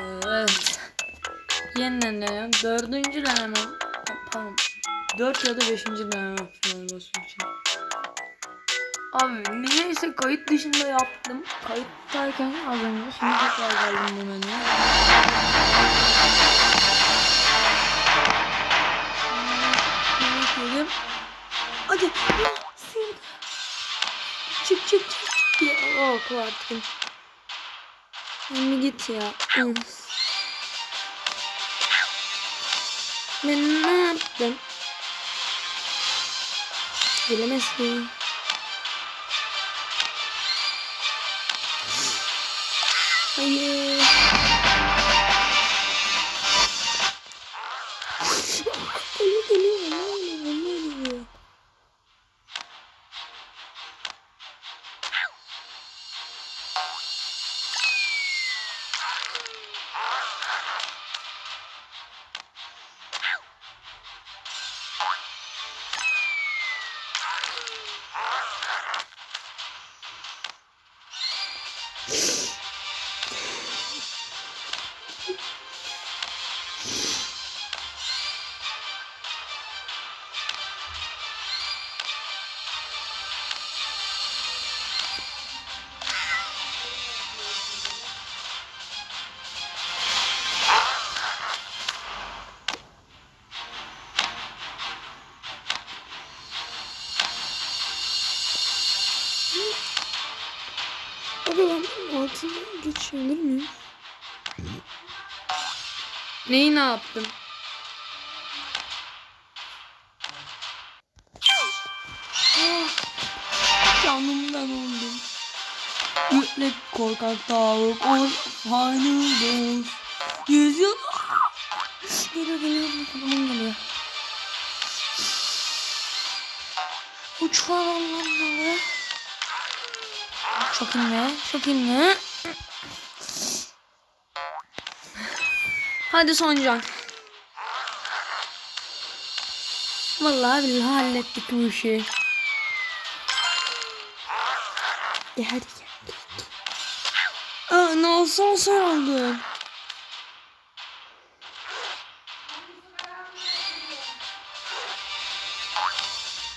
Evet. Yeniden denem. Dördüncü denemem. Pardon. Dört ya da beşinci denemem final boss için. Abi niyeyse kayıt dışında yaptım. Kayıttayken az önce şimdi tekrar geldim bu menüye. Yemek. Hadi. Çık çık çık. oh kıvarttım. Sen git ya. Ben ne yaptım? Bilemezsin. Hayır. Geçebilir miyim? Neyi ne yaptım? Canımdan oldum. Yüklet korkak tavuk ol final boss. Yüzyıl Geliyor geliyor bakalım geliyor. Uçlar anlamları. Çok inme, çok inme. Hadi son can. Vallahi billahi hallettik bu işi. Gel hadi gel. Aa, ne olsa olsa oldu.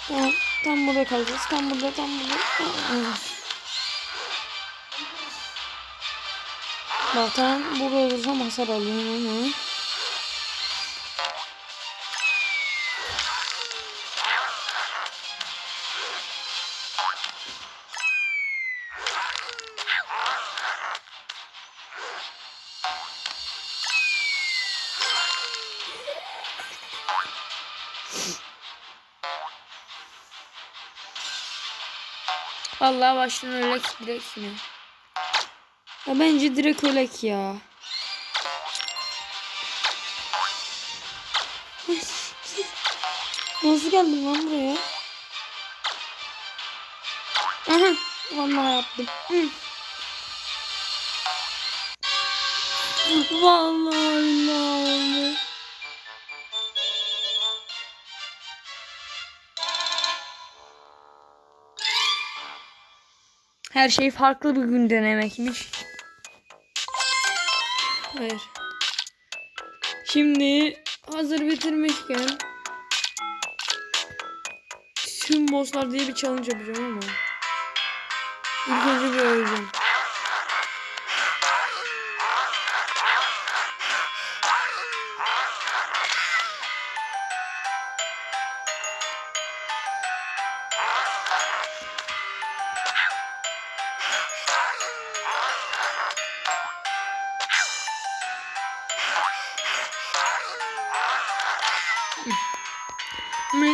Tamam, tam burada kalacağız. Tam burada, tam burada. Aa. Zaten burada olursam hasar alıyorum ama. Vallahi baştan ölek direkt. Ya bence direkt ölek ya. Nasıl geldim lan buraya? Aha, vallahi yaptım. Hı. Vallahi billahi. Her şey farklı bir gün denemekmiş. Hayır. Şimdi hazır bitirmişken tüm bosslar diye bir challenge yapacağım ama ilk önce bir öleceğim.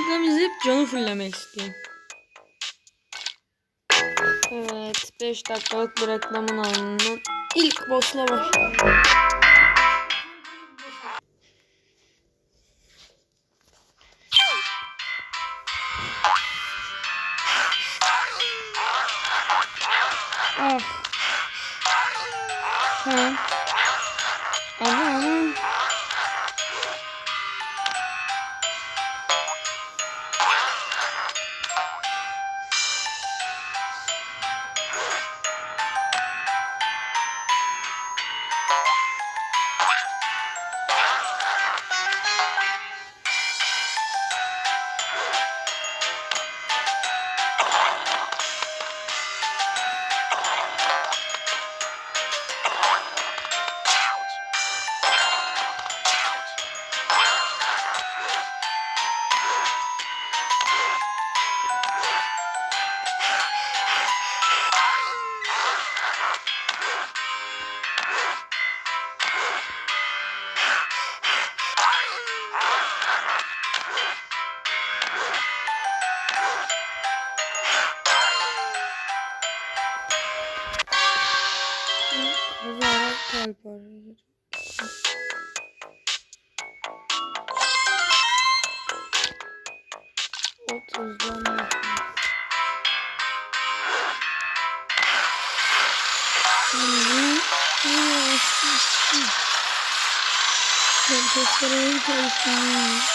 Reklam izleyip canı fullemek istiyorum. Evet 5 dakikalık bir reklamın ardından ilk boss'la başlayalım. Ben testereyi çalıştırmayayım.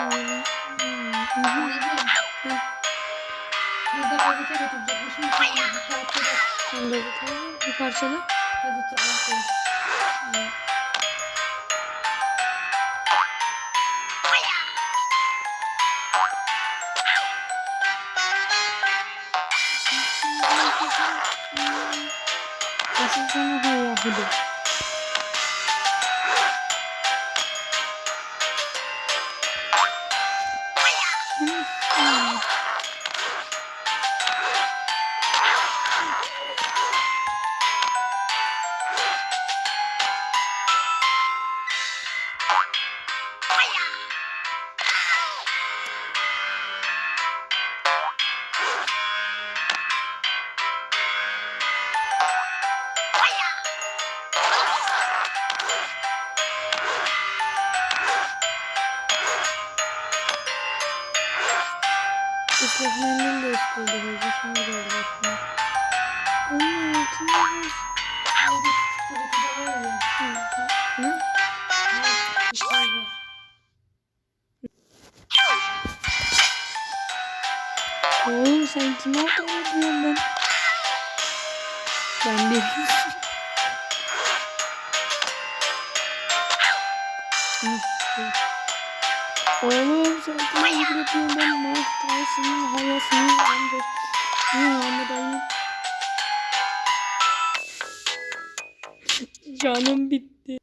Burası öyle. Hmm. Burada gazete götürecekmişim. Bir parçada de bir tane bir parçalı. gazete alıp Nasıl sana hayal ediyor? Hmm. Mendil de istiyordu hoca şimdi geldi aklıma. Onun altında var. Ne? Oğlum sen kime ediyorsun ben? Ben bir... Oğlum sen hakaret ediyorsun ben? Havasını, amca. Muhammed Ali. Canım bitti.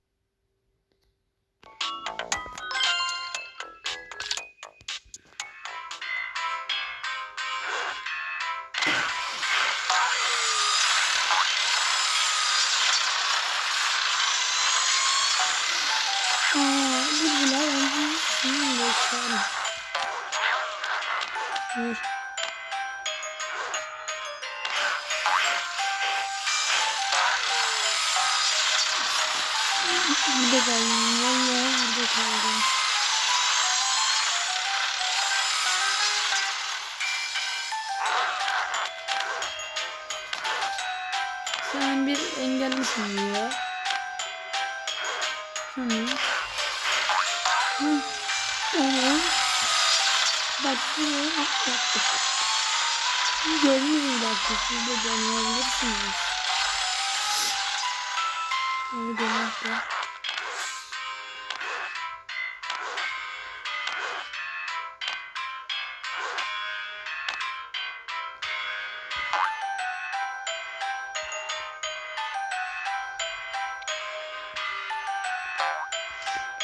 Yaşarım. Dur. Burada kaldım. Vallahi burada kaldım. Sen bir engellisin. Tamam. Hı. Siz deneyebilirsiniz. Onu demek.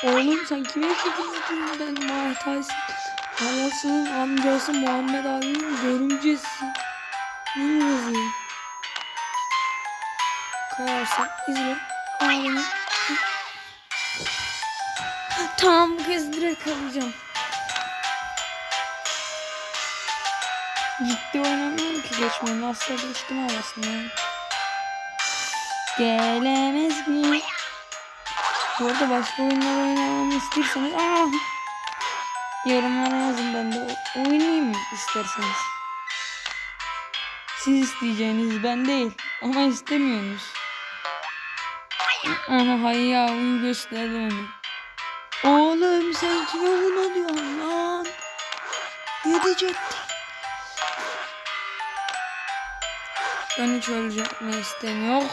Oğlum sen kime şekil ben Mahtaysın? Halasının amcası Muhammed abinin görümcesi. Yazayım? Kayarsan izle. Ağlamı. Tamam bu kez direkt alacağım. Ciddi oynamıyorum ki geçmeyin. Asla düştüm havasına. Gelemez mi? Bu arada başka oyunlar oynamamı istiyorsanız aa, yorumlara yazın ben de oynayayım isterseniz. Siz isteyeceğiniz ben değil ama istemiyorsunuz. Aha hay ya uyu gösterdi onu. Oğlum sen kime bunu diyorsun lan? Yedecektin. Ben hiç ölecek mi istemiyorum.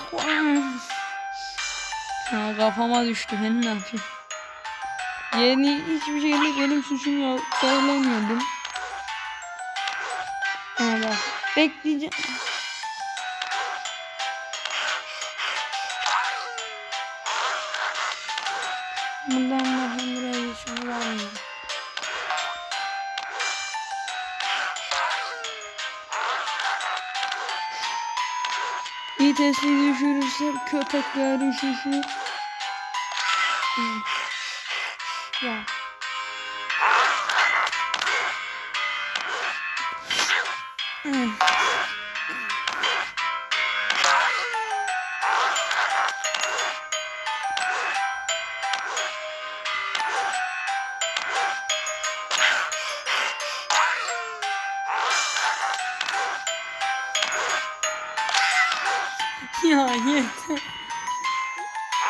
Ha, kafama düştü. Ben ne yapayım? Yeni hiçbir şeyde benim suçum yok. Söylemiyordum. Ha bak. Bekleyeceğim. Buradan bakın buraya geçiyor. Varmıyor. Vitesli düşürürse köpekler düşüşü. Hmm. Ya. Hmm.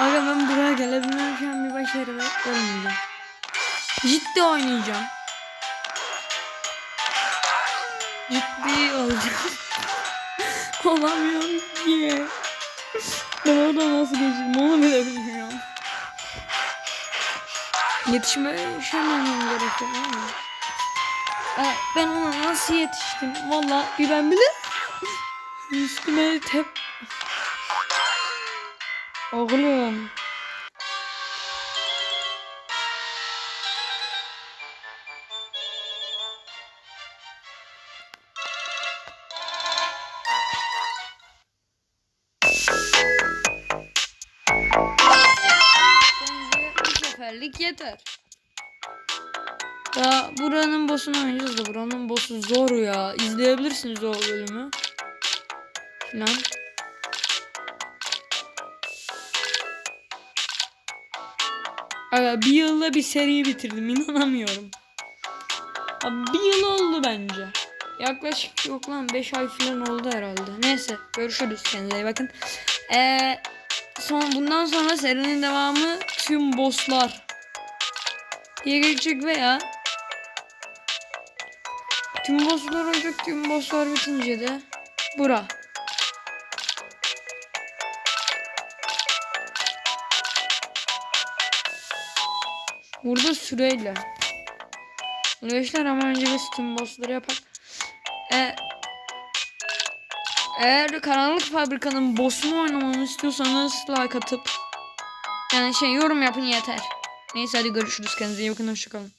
Aga ben buraya gelebilmem bir başarı olmayacağım. Ciddi oynayacağım. Ciddi olacağım. Olamıyorum ki. Ben orada nasıl geçeyim onu bile bilmiyorum. Yetişme yetişememem gerekiyor ama. Ben ona nasıl yetiştim? Valla bir ben bile üstüme tep Oğlum. Seferlik yeter. Daha buranın boss'unu oynayacağız da buranın boss'u zor ya. İzleyebilirsiniz o bölümü. Falan. Aga bir yılda bir seriyi bitirdim inanamıyorum. Abi bir yıl oldu bence. Yaklaşık yok lan 5 ay falan oldu herhalde. Neyse görüşürüz kendinize bakın. Ee, son, bundan sonra serinin devamı tüm bosslar diye geçecek veya tüm bosslar olacak tüm bosslar bitince de bura. Burada süreyle. Arkadaşlar ama önce biz tüm bossları yapalım. Ee, eğer Karanlık Fabrika'nın boss'unu oynamamı istiyorsanız like atıp yani şey yorum yapın yeter. Neyse hadi görüşürüz. Kendinize iyi bakın. Hoşçakalın.